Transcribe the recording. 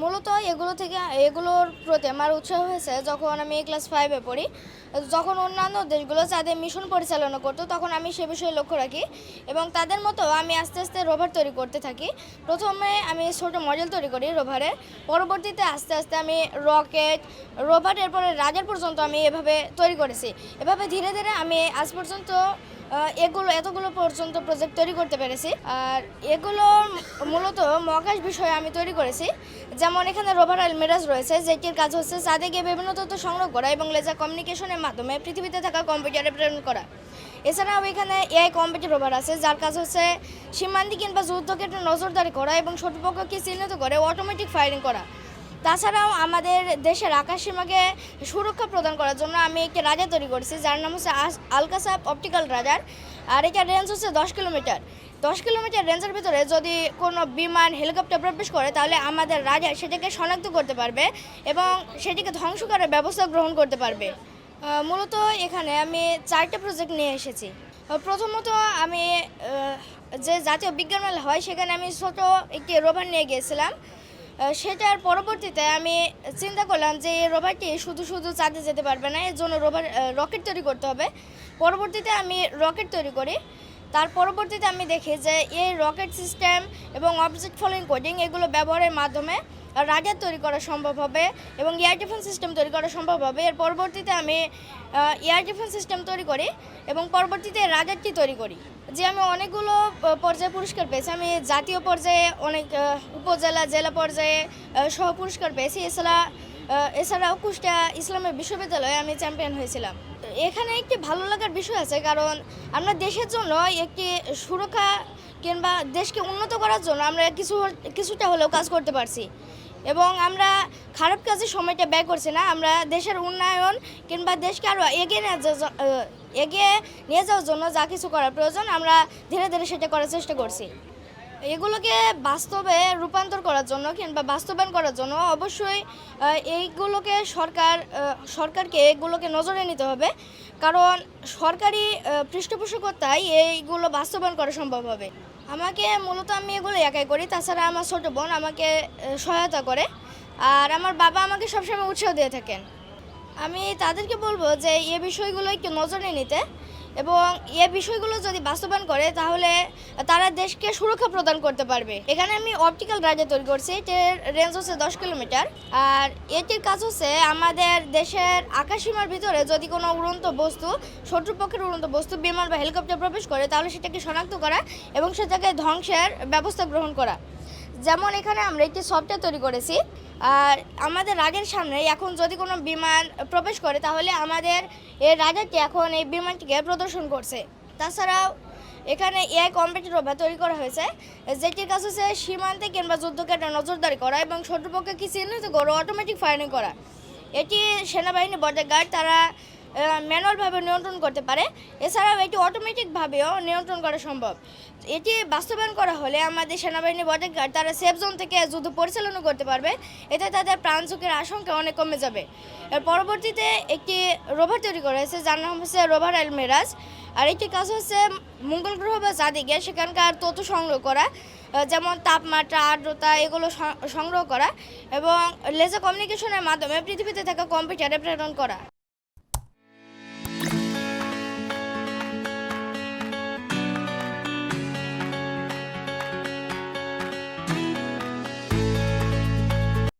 মূলত এগুলো থেকে এগুলোর প্রতি আমার উৎসাহ হয়েছে যখন আমি ক্লাস ফাইভে পড়ি। যখন অন্যান্য দেশগুলো যাদের মিশন পরিচালনা করতো, তখন আমি সে বিষয়ে লক্ষ্য রাখি এবং তাদের মতো আমি আস্তে আস্তে রোভার তৈরি করতে থাকি। প্রথমে আমি ছোট মডেল তৈরি করি রোভারে পরবর্তীতে আস্তে আস্তে আমি রকেট রোভার এরপরে রাজার পর্যন্ত আমি এভাবে তৈরি করেছি। এভাবে ধীরে ধীরে আমি আজ পর্যন্ত এগুলো, এতগুলো পর্যন্ত প্রজেক্ট তৈরি করতে পেরেছি। আর এগুলো মূলত মহাকাশ বিষয়ে আমি তৈরি করেছি। যেমন এখানে রোভার আলমিরাজ রয়েছে, যেটির কাজ হচ্ছে চাঁদে গিয়ে বিভিন্ন তথ্য সংগ্রহ করা এবং লেজার কমিউনিকেশনের মাধ্যমে পৃথিবীতে থাকা কম্পিউটারে প্রেরণ করা। এছাড়াও এখানে এআই কম্পিউটার রোভার আছে, যার কাজ হচ্ছে সীমান্তি কিংবা যুদ্ধক্ষেত্রে নজরদারি করা এবং শত্রুপক্ষকে চিহ্নিত করে অটোমেটিক ফায়ারিং করা। তাছাড়াও আমাদের দেশের আকাশ সীমাকে সুরক্ষা প্রদান করার জন্য আমি একটি রাজার তৈরি করেছি, যার নাম হচ্ছে আলকাসাপ অপটিক্যাল রাজার, আর এটার রেঞ্জ হচ্ছে দশ কিলোমিটার। দশ কিলোমিটার রেঞ্জের ভিতরে যদি কোনো বিমান হেলিকপ্টার প্রবেশ করে, তাহলে আমাদের রাজা সেটাকে শনাক্ত করতে পারবে এবং সেটিকে ধ্বংস করার ব্যবস্থা গ্রহণ করতে পারবে। মূলত এখানে আমি চারটে প্রজেক্ট নিয়ে এসেছি। প্রথমত আমি যে জাতীয় বিজ্ঞান মেলা হয়, সেখানে আমি ছোট একটি রোভার নিয়ে গিয়েছিলাম। সেটার পরবর্তীতে আমি চিন্তা করলাম যে এই রোভারটি শুধু শুধু চাঁদে যেতে পারবে না, এর জন্য রোভার রকেট তৈরি করতে হবে। পরবর্তীতে আমি রকেট তৈরি করি। তার পরবর্তীতে আমি দেখি যে এই রকেট সিস্টেম এবং অবজেক্ট ফলোইং কোডিং এগুলো ব্যবহারের মাধ্যমে রাডার তৈরি করা সম্ভব হবে এবং এয়ার ডিফেন্স সিস্টেম তৈরি করা সম্ভব হবে। এর পরবর্তীতে আমি এয়ার ডিফেন্স সিস্টেম তৈরি করি এবং পরবর্তীতে রাডারটি তৈরি করি। যে আমি অনেকগুলো পর্যায়ে পুরস্কার পেয়েছি। আমি জাতীয় পর্যায়ে অনেক উপজেলা, জেলা পর্যায়ে সহ পুরস্কার পেয়েছি। এছাড়া এছাড়াও কুষ্টিয়া ইসলামের বিশ্ববিদ্যালয়ে আমি চ্যাম্পিয়ন হয়েছিলাম। এখানে একটি ভালো লাগার বিষয় আছে, কারণ আমরা দেশের জন্য একটি সুরক্ষা কিংবা দেশকে উন্নত করার জন্য আমরা কিছু, কিছুটা হলেও কাজ করতে পারছি। এবং আমরা খারাপ কাজে সময়টা ব্যয় করছি না। আমরা দেশের উন্নয়ন কিংবা দেশকে আরও এগিয়ে এগিয়ে নিয়ে যাওয়ার জন্য যা কিছু করার প্রয়োজন, আমরা ধীরে ধীরে সেটা করার চেষ্টা করছি। এগুলোকে বাস্তবে রূপান্তর করার জন্য কিংবা বাস্তবায়ন করার জন্য অবশ্যই এইগুলোকে সরকার সরকারকে এগুলোকে নজরে নিতে হবে। কারণ সরকারি পৃষ্ঠপোষকতায় এইগুলো বাস্তবায়ন করা সম্ভব হবে। আমাকে মূলত আমি এগুলো একাই করি, তাছাড়া আমার ছোট বোন আমাকে সহায়তা করে। আর আমার বাবা আমাকে সবসময় উৎসাহ দিয়ে থাকেন। আমি তাদেরকে বলব যে এ বিষয়গুলো একটু নজরে নিতে। এবং এ বিষয়গুলো যদি বাস্তবায়ন করে, তাহলে তারা দেশকে সুরক্ষা প্রদান করতে পারবে। এখানে আমি অপটিক্যাল রাজা তৈরি করছি। এটির রেঞ্জ হচ্ছে দশ কিলোমিটার। আর এটির কাজ হচ্ছে আমাদের দেশের আকাশসীমার ভিতরে যদি কোনো উড়ন্ত বস্তু, শত্রুপক্ষের উড়ন্ত বস্তু, বিমান বা হেলিকপ্টার প্রবেশ করে, তাহলে সেটাকে শনাক্ত করা এবং সেটাকে ধ্বংসের ব্যবস্থা গ্রহণ করা। যেমন এখানে আমরা একটি সফটওয়্যার তৈরি করেছি, আর আমাদের রাগের সামনে এখন যদি কোনো বিমান প্রবেশ করে, তাহলে আমাদের এই রাজারটি এখন এই বিমানটিকে প্রদর্শন করছে। তাছাড়াও এখানে এআই কম্পিউটার রোবট তৈরি করা হয়েছে, যেটির কাজ হচ্ছে সীমান্তে কিংবা যুদ্ধক্ষেত্রে নজরদারি করা এবং শত্রুপক্ষকে কি চিহ্নিত করে অটোমেটিক ফায়ারিং করা। এটি সেনাবাহিনী বর্ডার গার্ড তারা ম্যানুয়ালভাবে নিয়ন্ত্রণ করতে পারে। এছাড়াও এটি অটোমেটিকভাবেও নিয়ন্ত্রণ করা সম্ভব। এটি বাস্তবায়ন করা হলে আমাদের সেনাবাহিনী বর্ডার গার্ড তারা সেফ জোন থেকে যুদ্ধ পরিচালনা করতে পারবে। এতে তাদের প্রাণ ঝুঁকির আশঙ্কা অনেক কমে যাবে। এর পরবর্তীতে একটি রোভার তৈরি করা হয়েছে, যার নাম হচ্ছে রোভার এল মেরাজ। আর একটি কাজ হচ্ছে মঙ্গল গ্রহ বা চাঁদিকে সেখানকার তথ্য সংগ্রহ করা যেমন তাপমাত্রা, আর্দ্রতা, এগুলো সংগ্রহ করা এবং লেজার কমিউনিকেশনের মাধ্যমে পৃথিবীতে থাকা কম্পিউটারে প্রেরণ করা।